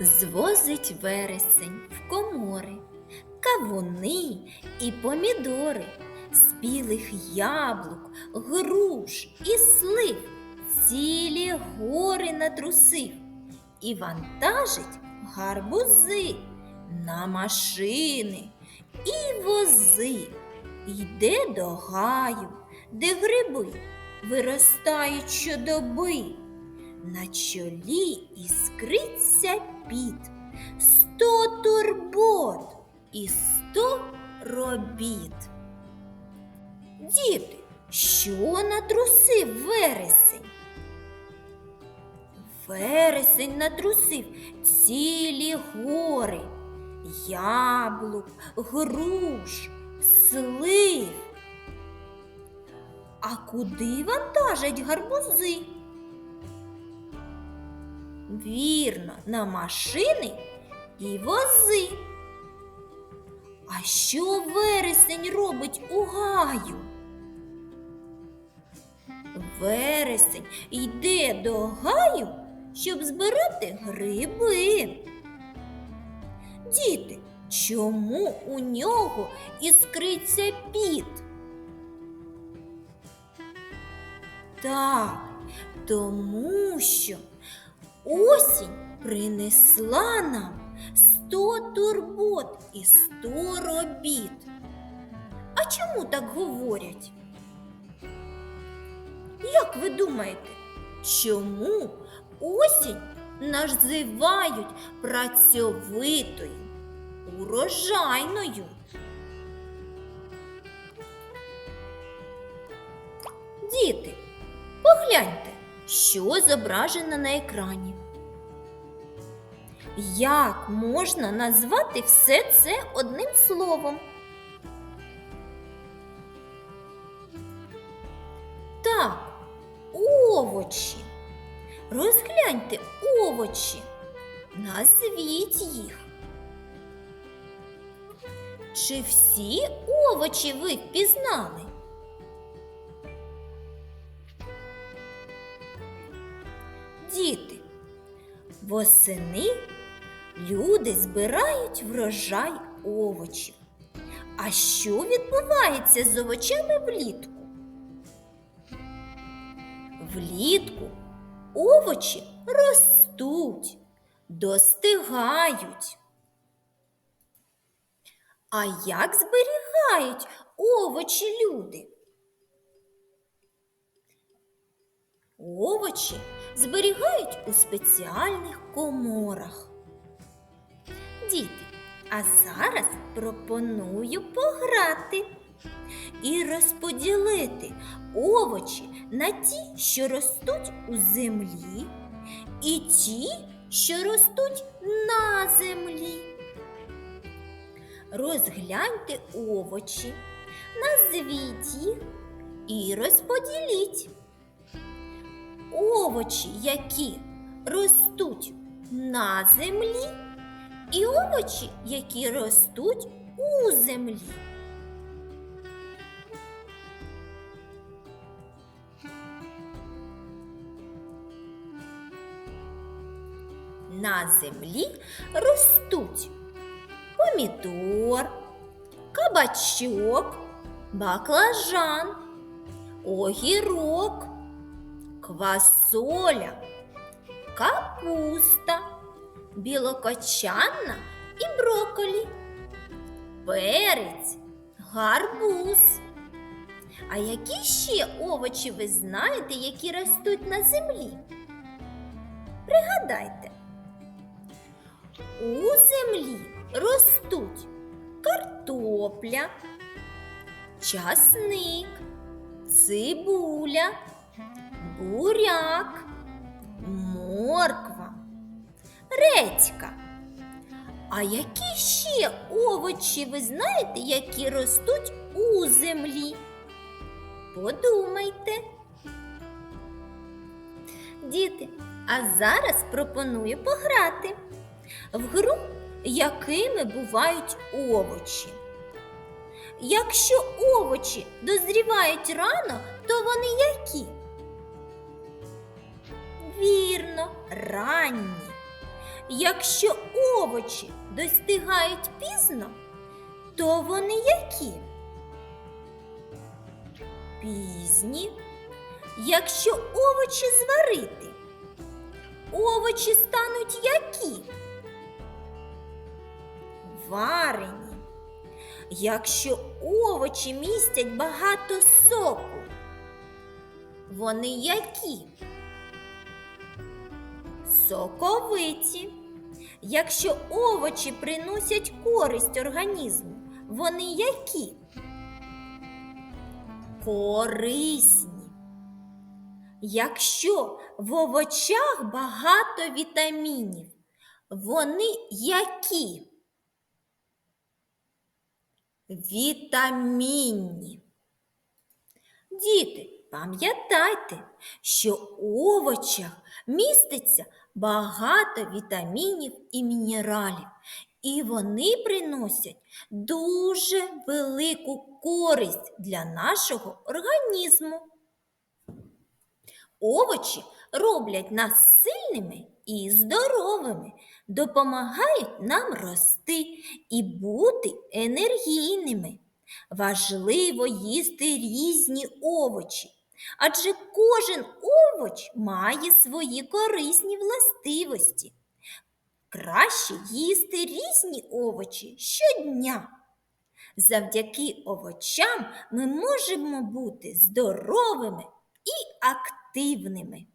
Звозить вересень в комори, кавуни і помідори, спілих яблук, груш і слив, цілі гори натрусив і вантажить гарбузи на машини і вози. Йде до гаю, де гриби виростають щодоби. На чолі іскриться піт, сто турбот і сто робіт. Діти, що натрусив вересень? Вересень натрусив цілі гори, яблук, груш, слив. А куди вантажать гарбузи? Вірно, на машини і вози. А що вересень робить у гаю? Вересень йде до гаю, щоб збирати гриби. Діти, чому у нього іскриться піт? Так, тому що осінь принесла нам сто турбот і сто робіт. А чому так говорять? Як ви думаєте, чому осінь називають працьовитою, урожайною? Діти, погляньте, що зображено на екрані. Як можна назвати все це одним словом? Так, овочі. Розгляньте овочі. Назвіть їх. Чи всі овочі ви впізнали? Восени люди збирають врожай овочів. А що відбувається з овочами влітку? Влітку овочі ростуть, достигають. А як зберігають овочі люди? Овочі зберігають у спеціальних коморах. Діти, а зараз пропоную пограти і розподілити овочі на ті, що ростуть у землі, і ті, що ростуть на землі. Розгляньте овочі, назвіть їх і розподіліть. Овочі, які ростуть на землі, і овочі, які ростуть у землі. На землі ростуть помідор, кабачок, баклажан, огірок, квасоля, капуста, білокочанна і броколі, перець, гарбуз. А які ще овочі ви знаєте, які ростуть на землі? Пригадайте. У землі ростуть картопля, часник, цибуля, буряк, морква, редька. А які ще овочі ви знаєте, які ростуть у землі? Подумайте. Діти, а зараз пропоную пограти в гру, якими бувають овочі. Якщо овочі дозрівають рано, то вони які? Вірно, ранні. Якщо овочі достигають пізно, то вони які? Пізні. Якщо овочі зварити, овочі стануть які? Варені. Якщо овочі містять багато соку, вони які? Соковиті. Якщо овочі приносять користь організму, вони які? Корисні. Якщо в овочах багато вітамінів, вони які? Вітамінні. Діти, пам'ятайте, що у овочах міститься багато вітамінів і мінералів, і вони приносять дуже велику користь для нашого організму. Овочі роблять нас сильними і здоровими, допомагають нам рости і бути енергійними. Важливо їсти різні овочі, адже кожен овоч має свої корисні властивості. Краще їсти різні овочі щодня. Завдяки овочам ми можемо бути здоровими і активними.